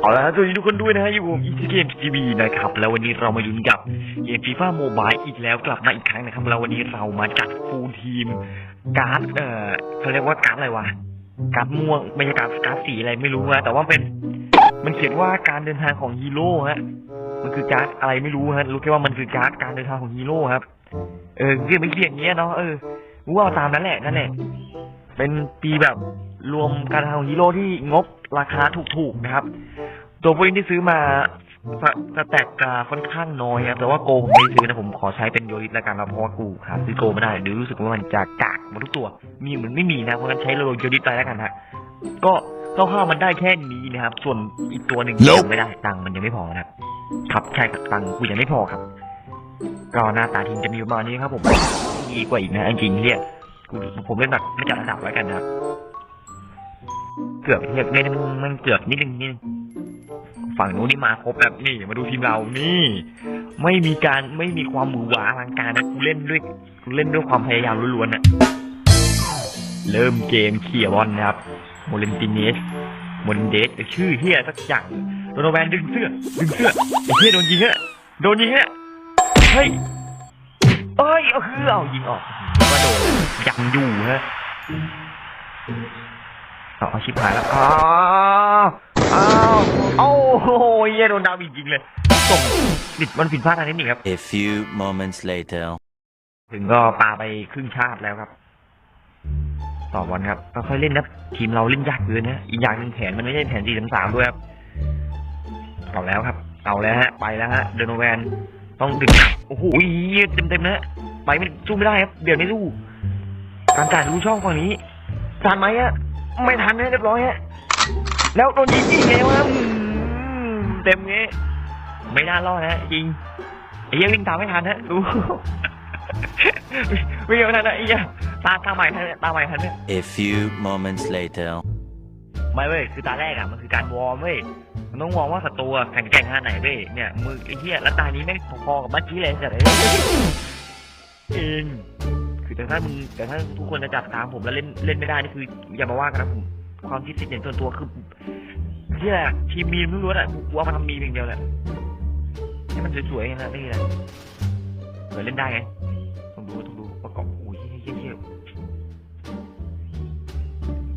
เอาละครับสวัสดีทุกคนด้วยนะฮะอยู่กับผมอีทีเกมทีวีนะครับ แล้ววันนี้เรามายู่กับเกมฟีฟ่าโมบายอีกแล้วกลับมาอีกครั้งนะครับ แล้ววันนี้เรามาจัดฟูลทีม การ์ดเอ่อเขาเรียกว่าการ์ดอะไรวะ การ์ดม่วงไม่ใช่การ์ดการ์ดสีอะไรไม่รู้นะแต่ว่าเป็น มันเขียนว่าการเดินทางของฮีโร่ฮะ มันคือการ์ดอะไรไม่รู้ฮะ รู้แค่ว่ามันคือการ์ดการเดินทางของฮีโร่ครับ เออเรียกไม่เรียกอย่างเงี้ยเนาะ เออรู้ว่าเอาตามนั้นแหละนั่นแหละ เป็นปีแบบรวมการทำของฮีโร่ที่งบราคาถูกๆนะครับ ตัวพวกนี้ที่ซื้อมาสสแต็กอ่าค่อนข้างน้อยครับแต่ว่าโกผมไม่ได้ซื้อนะผมขอใช้เป็นโยริสแล้วกันนะเพราะว่ากูหาซื้อโกไม่ได้เดี๋ยวรู้สึกว่ามันจะกากหมดทุกตัว มีเหมือนไม่มีนะเพราะงั้นใช้โยริสไปแล้วกันฮะก็คร่าวๆมันได้แค่นี้นะครับ ส่วนอีกตัวหนึ่ง Nope ยังไม่ได้ตังค์มันยังไม่พอนะครับครับใช่ครับตังค์กูยังไม่พอครับ ก็หน้าตาทีมจะมีประมาณนี้ครับ ผมดีกว่าอีกนะจริงๆเนี่ยกูผมเล่นแบบไม่จัดระดับไว้กันนะครับ เกือบเรียกเล่นมันเกือบนิดนึงนิดนึง ฝั่งนู้นนี่มาครบแบบนี่มาดูทีมเรานี่ ไม่มีการไม่มีความหวือหวาอลังการนะกูเล่นด้วยกูเล่นด้วยความพยายามล้วนๆนะเริ่มเกมเขี่ยบอลนะครับโมเลนติเนสโมเลนเดสชื่อเฮียสักอย่างโดนแวนดึงเสื้อ ดึงเสื้อไอ้เฮียโดนยิงฮะโดนยิงฮะเฮ้ยเอ้ยเอาคือเอายิงออกก็โดนยังอยู่ฮะเอาเอาชิบหายแล้วอ้าวอ้าวโอ้โหเหี้ยโดนดาวจริงๆเลยส่งผิดมันผิดพลาดทางเทคนิคครับ A few moments later. ถึงก็ปาไปครึ่งชาติแล้วครับ ต่อบอลครับก็ค่อยเล่นนะทีมเราเล่นยากเกินนะอีกอย่างหนึ่งแผนมันไม่ใช่แผนสี่สามด้วยครับเอาแล้วครับ เอาแล้วฮะ ไปแล้วฮะ เดนโนแวน ต้องดึงกลับโอ้โหเต็มเต็มๆนะไปไม่สู้ไม่ได้ครับ เดี๋ยวไม่สู้ การจ่ายรู้ช่องฝั่งนี้ทันไหมฮะ ไม่ทันนะเรียบร้อยฮะ แล้วโดนยิงอีกแล้วครับอืมเต็มเงี้ยไม่น่ารอดนะจริงไอ้เหี้ยังวิ่งตามไม่ทันฮะดูวิ่งไม่ทันนะไอ้เหี้ยตาตาใหม่ทันเนี่ยตาใหม่ทันเนี่ย A few moments later. ไม่เว้ยคือตาแรกอะมันคือการวอร์มเว้ยมันต้องวอร์มว่าศัตรูอะแข็งแกร่งขนาดไหนเว้ยเนี่ยมือไอ้เหี้ยแล้วตานี้แม่งพอๆกับเมื่อกี้เลยแต่เลยเองคือแต่ถ้ามึงแต่ถ้าทุกคนจะจับตามผมแล้วเล่นเล่นไม่ได้นี่คืออย่ามาว่ากันนะผมความคิดเห็นส่วนตัวคือ เหี้ยทีมมีมล้วนๆอะกูเอามาทำมีมอย่างเดียวแหละให้มันสวยๆนะนี่แหละเผื่อเล่นได้ไงต้องดูต้องดูประกอบโอ้ยเยี่ยม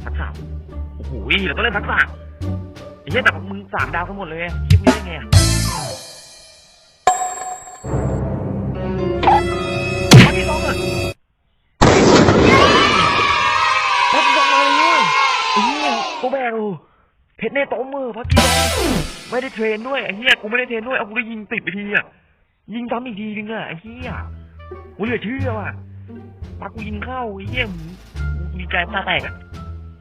ทักษะโอ้โหเราต้องเล่นทักษะไอ้เหี้ยแต่มึงสามดาวทั้งหมดเลยคลิปนี้ได้ไงอะ เพชรเน่โตมือพักที่สองไม่ได้เทรนด้วยไอ้เหี้ยกูไม่ได้เทรนด้วยเอากูได้ยิงติดไปทีอะยิงซ้ำอีกทีนึงอะไอ้เหี้ยกูเหลือเชื่อว่ะพักกูยิงเข้าไอ้เหี้ยกูดีใจตาแตกอะ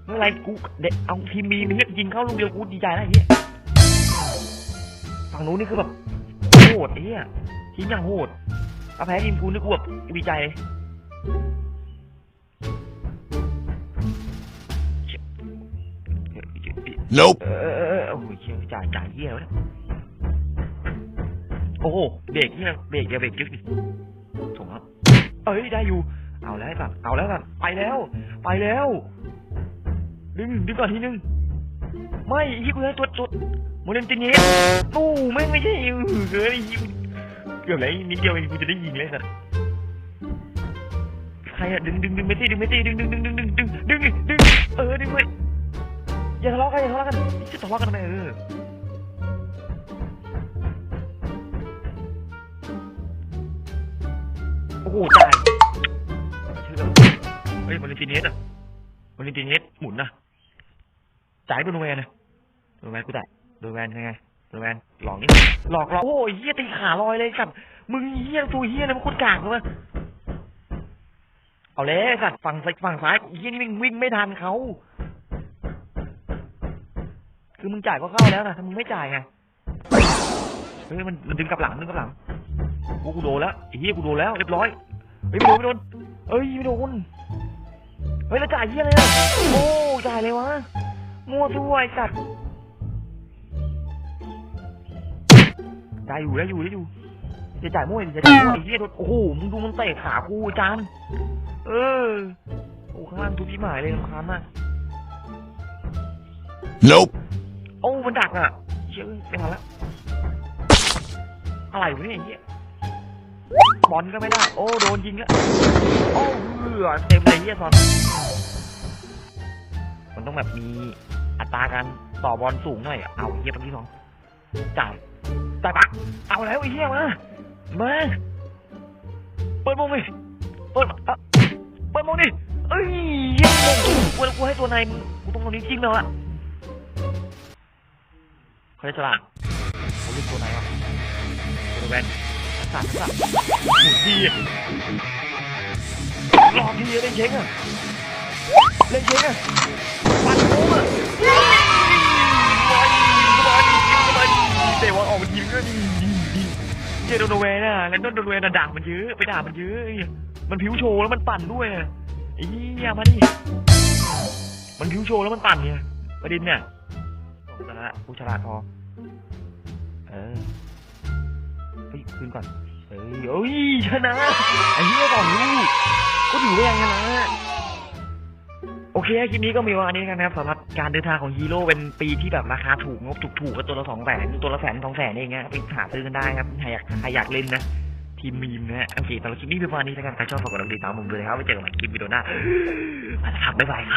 ไม่เป็นไรกูเด็กเอาทีมมีมีเฮียยิงเข้าลูกเดียวกูดีใจแล้วไอ้เฮียฝั่งนู้นนี่คือแบบโหดไอ้เฮียทีมอย่างโหดเอาแพ้ทีมกูนี่กูแบบดีใจเลย Nope. เออเออเออโอ้โหเชี่ยจ่ายจ่ายเฮียแล้วเนี่ยโอ้โหเบรกเฮียเบรกอย่าเบรกยึกดิส่งครับเอ้ยได้อยู่ เอาแล้วแบบเอาแล้วแบบไปแล้ว ไปแล้ว ดึงดึงก่อนทีนึง ไม่ไอ้ที่กูได้ตัวตัวโมเดลตินเนสตู้ไม่งไม่ใช่อือเกินไอ้เหี้ยเกือบแล้วนิดเดียวเองกูจะได้ยิงเลยสัตว์ใครอะดึงดึงดึงไม่ตีดึงไม่ตีดึงดึงดึงดึงดึงดึงดึงดึงดึงเออดึงไว้ อย่าทะเลาะกันอย่าทะเลาะกันจะทะเลาะกันทำไมเออโอ้โหตายเชื่อเฮ้ยโมเดลตินเนสอะวันนี้ทีนี้หมุนนะจ่ายโดนแวนนะโดนแวนกูจ่ายโดนแวนยังไงโดนแวนหลอกนี่หลอกหลอกโอ้ยเฮียตีขาลอยเลยสัตว์มึงเฮียตัวเฮียนะมันโคตรกากเลยวะเอาเลยสัตว์ฝั่งซ้ายฝั่งซ้ายเฮียนี่วิ่งวิ่งไม่ทันเขา คือมึงจ่ายก็เข้าแล้วนะถ้ามึงไม่จ่ายไงเฮ้ยมันมันดึงกลับหลังดึงกลับหลังกูกูโดนแล้วไอ้เฮียกูโดนแล้วเรียบร้อยเฮ้ยไม่โดนไม่โดนเอ้ยไม่โดนเฮ้ยแล้วจ่ายเยี่ยเลยอะโอ้จ่ายเลยวะมั่วซั่วไอ้สัตว์จ่ายอยู่ได้อยู่ได้อยู่จะจ่ายมั่วจะจ่ายมั่วไอ้เหี้ยโดนโอ้โหมึงดูมันเตะขากูจานเออโอ้ข้างล่างทุบพี่หมายเลยลำคาญมาก Nope. โอ้มันดักอะเชชี่ยเอ้ยไม่ทันแล้วอะไรวะเนี่ยไอ้เหี้ยบอลก็ไม่ได้ โอ้โดนยิงแล้วโอ้เหือเต็มเลยเหี้ยซอนมันต้องแบบมีอัตราการต่อบอลสูงหน่อยเอาเหี้ยเป็นที่สองจ่ายจ่ายปะเอาแล้วไอ้เหี้ยมามาเปิดมงดิเปิดอะเปิดมงดิเอ้ยเหี้ยมงกูกูให้ตัวนมึงกูต้องตรงนี้จริงแล้วอะ เขาจะฉลาดเขาเรียกตัวไหนวะตัวแวนสัตว์สัตว์หมุนดีรอบดีอะเล่นเช็คอะเล่นเช็คอะปัดโค้งอะมาดีมาดีมาดีเตะว่าออกมายิงก็ดีดีดีเจโดนเวนอะแล้วโดนเวนอะด่ามันเยอะไปด่ามันเยอะมันผิวโชว์แล้วมันปั่นด้วยอะไอ้เหี้ยมาดิมันผิวโชว์แล้วมันปั่นเนี่ยประเด็นเนี่ย ชนะผู้ฉลาดพอ เออเฮ้ยคืนก่อนเฮ้ยเอ้ยชนะไอ้เหี้ยสองลูกก็ถือว่ายังชนะโอเคคลิปนี้ก็มีวันนี้กันนะครับสำหรับการเดินทางของฮีโร่เป็นปีที่แบบราคาถูกงบถูกๆก็ตัวละสองแสนตัวละแสนสองแสนเองนะไปหาซื้อกันได้ครับใครอยากใครอยากเล่นนะทีมมีมนะฮะโอเคสำหรับคลิปนี้เป็นวันนี้แล้วกันใครชอบฝากกดติดตามผมด้วยนะครับไว้เจอกันใหม่คลิปวิดีโอหน้าไปแล้วครับบ๊ายบายครับ